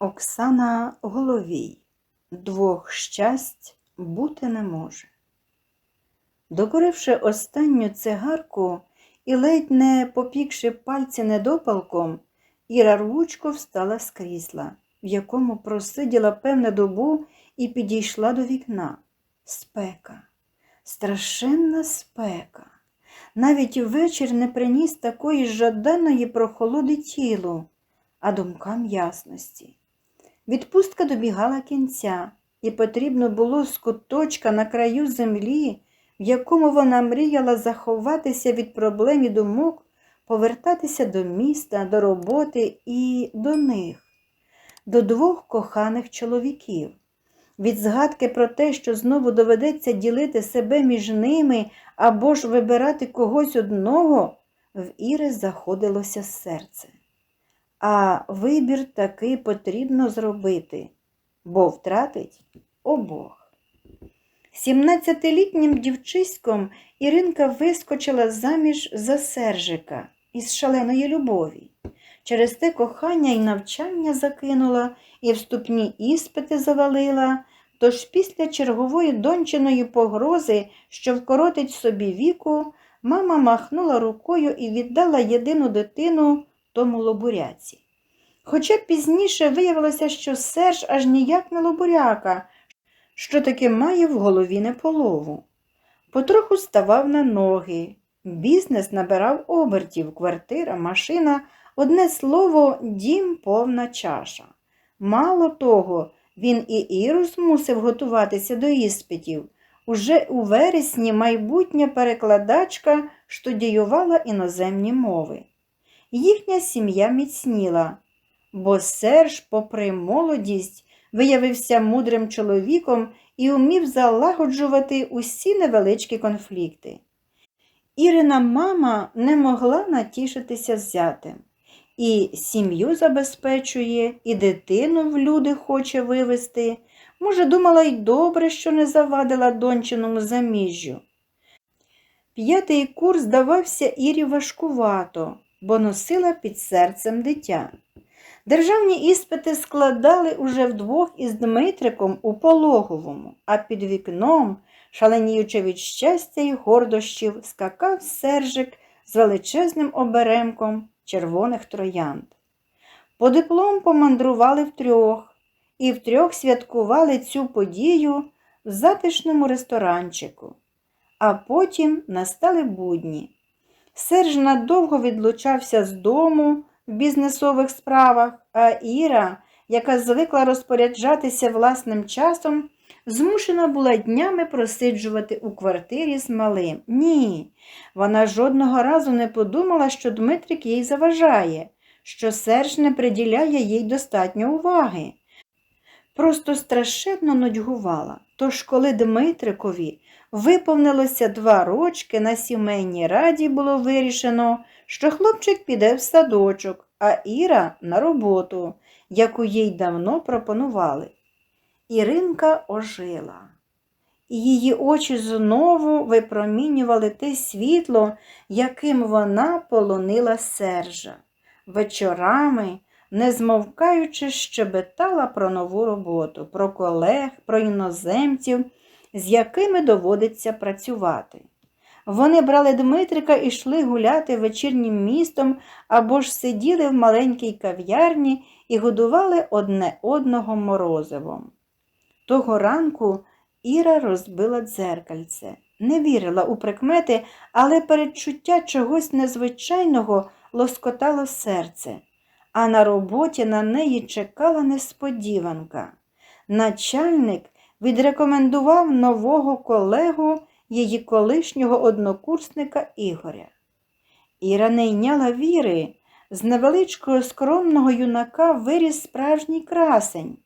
Оксана Головій. Двох щасть бути не може. Докуривши останню цигарку і ледь не попікши пальці недопалком, Іра рвучко встала з крісла, в якому просиділа певне добу і підійшла до вікна. Спека, страшенна спека. Навіть вечір не приніс такої жаданої прохолоди тілу, а думкам ясності. Відпустка добігала кінця, і потрібно було з куточка на краю землі, в якому вона мріяла заховатися від проблем і думок, повертатися до міста, до роботи і до них, до двох коханих чоловіків. Від згадки про те, що знову доведеться ділити себе між ними або ж вибирати когось одного, в Іри заходилося серце. А вибір таки потрібно зробити, бо втратить обох. Сімнадцятилітнім дівчиськом Іринка вискочила заміж за Сержика із шаленої любові. Через те кохання й навчання закинула, і вступні іспити завалила, тож після чергової дончиної погрози, що вкоротить собі віку, мама махнула рукою і віддала єдину дитину тому лобуряці. Хоча пізніше виявилося, що Серж аж ніяк не лобуряка, що таки має в голові неполову. Потроху ставав на ноги. Бізнес набирав обертів, квартира, машина, одне слово, дім повна чаша. Мало того, він і Іру змусив готуватися до іспитів. Уже у вересні майбутня перекладачка штудіювала іноземні мови. Їхня сім'я міцніла, бо Серж, попри молодість, виявився мудрим чоловіком і умів залагоджувати усі невеличкі конфлікти. Ірина мама не могла натішитися зятем. І сім'ю забезпечує, і дитину в люди хоче вивести. Може, думала й добре, що не завадила дончиному заміжжю. П'ятий курс здавався Ірі важкувато, бо носила під серцем дитя. Державні іспити складали уже вдвох із Дмитриком у пологовому, а під вікном, шаленіючи від щастя й гордощів, скакав Сержик з величезним оберемком червоних троянд. По диплом помандрували втрьох і втрьох святкували цю подію в затишному ресторанчику. А потім настали будні. Серж надовго відлучався з дому в бізнесових справах, а Іра, яка звикла розпоряджатися власним часом, змушена була днями просиджувати у квартирі з малим. Ні, вона жодного разу не подумала, що Дмитрик їй заважає, що Серж не приділяє їй достатньо уваги. Просто страшенно нудьгувала. Тож, коли Дмитрикові виповнилося два рочки, на сімейній раді було вирішено, що хлопчик піде в садочок, а Іра на роботу, яку їй давно пропонували. Іринка ожила. Її очі знову випромінювали те світло, яким вона полонила Сержа. Вечорами, не змовкаючи, щебетала про нову роботу, про колег, про іноземців, з якими доводиться працювати. Вони брали Дмитрика і йшли гуляти вечірнім містом або ж сиділи в маленькій кав'ярні і годували одне одного морозивом. Того ранку Іра розбила дзеркальце, не вірила у прикмети, але передчуття чогось незвичайного лоскотало серце, а на роботі на неї чекала несподіванка. Начальник відрекомендував нового колегу її колишнього однокурсника Ігоря. Іра не йняла віри, з невеличкого скромного юнака виріс справжній красень.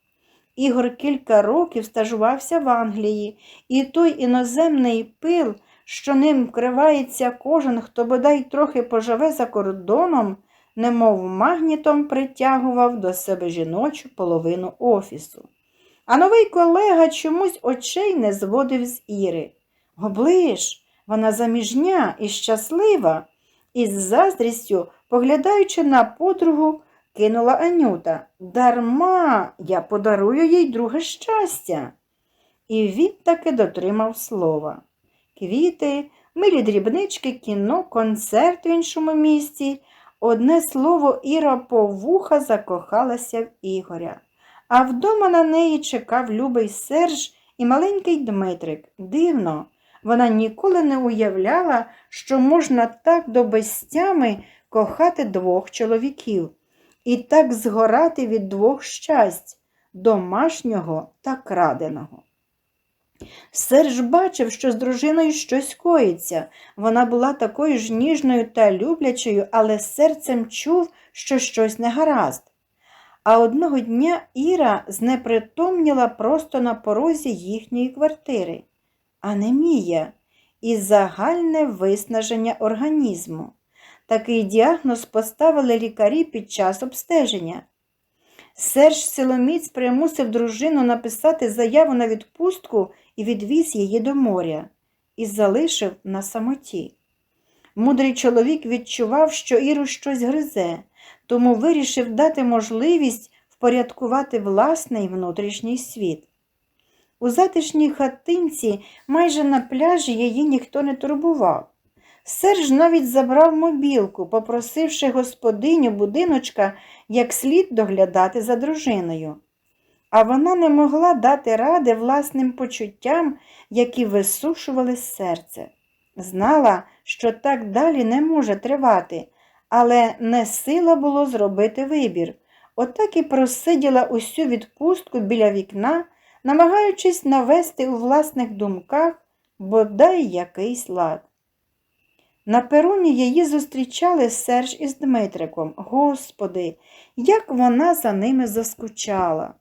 Ігор кілька років стажувався в Англії, і той іноземний пил, що ним вкривається кожен, хто бодай трохи поживе за кордоном, немов магнітом притягував до себе жіночу половину офісу. А новий колега чомусь очей не зводив з Іри. Оближ, вона заміжня і щаслива, із заздрістю, поглядаючи на подругу, кинула Анюта. Дарма я подарую їй друге щастя. І він таки дотримав слова. Квіти, милі дрібнички, кіно, концерт в іншому місті. Одне слово, Іра по вуха закохалася в Ігоря. А вдома на неї чекав любий Серж і маленький Дмитрик. Дивно, вона ніколи не уявляла, що можна так до безтями кохати двох чоловіків і так згорати від двох щасть домашнього та краденого. Серж бачив, що з дружиною щось коїться. Вона була такою ж ніжною та люблячою, але серцем чув, що щось не гаразд. А одного дня Іра знепритомніла просто на порозі їхньої квартири. Анемія і загальне виснаження організму. Такий діагноз поставили лікарі під час обстеження. Серж силоміць примусив дружину написати заяву на відпустку і відвіз її до моря і залишив на самоті. Мудрий чоловік відчував, що Іру щось гризе, тому вирішив дати можливість впорядкувати власний внутрішній світ. У затишній хатинці майже на пляжі її ніхто не турбував. Серж навіть забрав мобілку, попросивши господиню будиночка як слід доглядати за дружиною. А вона не могла дати ради власним почуттям, які висушували серце. Знала, що так далі не може тривати, але не сила було зробити вибір. Отак і просиділа усю відпустку біля вікна, намагаючись навести у власних думках бодай якийсь лад. На пероні її зустрічали Серж із Дмитриком. Господи, як вона за ними заскучала.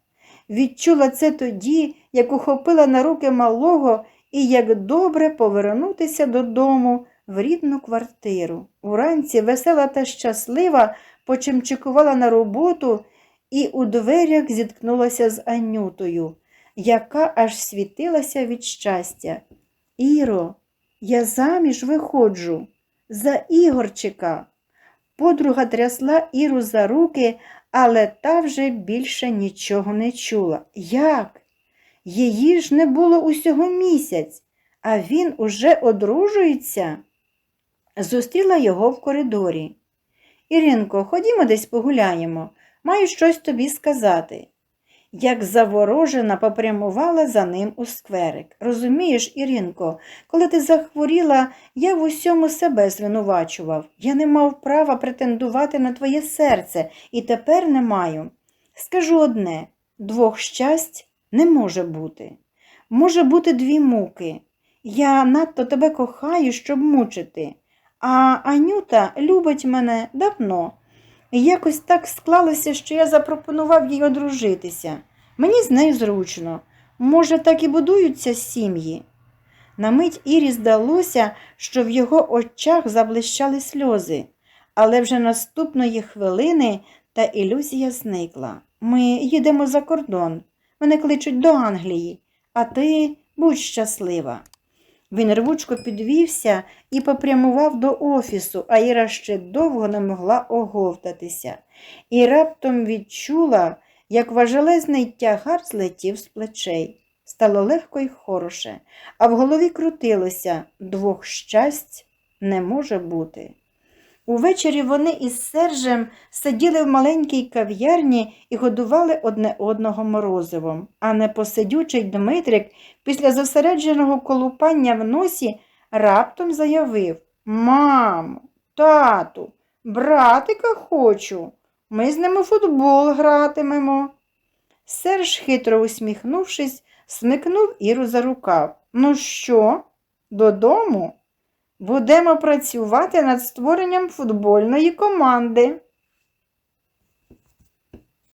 Відчула це тоді, як ухопила на руки малого і як добре повернутися додому в рідну квартиру. Уранці весела та щаслива почимчикувала на роботу і у дверях зіткнулася з Анютою, яка аж світилася від щастя. Іро, я заміж виходжу за Ігорчика. Подруга трясла Іру за руки, але та вже більше нічого не чула. Як? Її ж не було усього місяць, а він уже одружується. Зустріла його в коридорі. Іринко, ходімо десь погуляємо, маю щось тобі сказати. Як заворожена попрямувала за ним у скверик. Розумієш, Іринко, коли ти захворіла, я в усьому себе звинувачував. Я не мав права претендувати на твоє серце і тепер не маю. Скажу одне двох щасть не може бути. Може бути дві муки. Я надто тебе кохаю, щоб мучити. А Анюта любить мене давно. І якось так склалося, що я запропонував їй одружитися. Мені з нею зручно. Може, так і будуються сім'ї. На мить Ірі здалося, що в його очах заблищали сльози, але вже наступної хвилини та ілюзія зникла. Ми їдемо за кордон, мене кличуть до Англії, а ти будь щаслива. Він рвучко підвівся і попрямував до офісу, а Іра ще довго не могла оговтатися. І раптом відчула, як важелезний тягар злетів з плечей. Стало легко й хороше, а в голові крутилося двох щасть не може бути. Увечері вони із Сержем сиділи в маленькій кав'ярні і годували одне одного морозивом, а непосидючий Дмитрик після зосередженого колупання в носі раптом заявив Мамо, тату, братика хочу. Ми з ними футбол гратимемо. Серж, хитро усміхнувшись, смикнув Іру за рукав. Ну що, додому? Будемо працювати над створенням футбольної команди.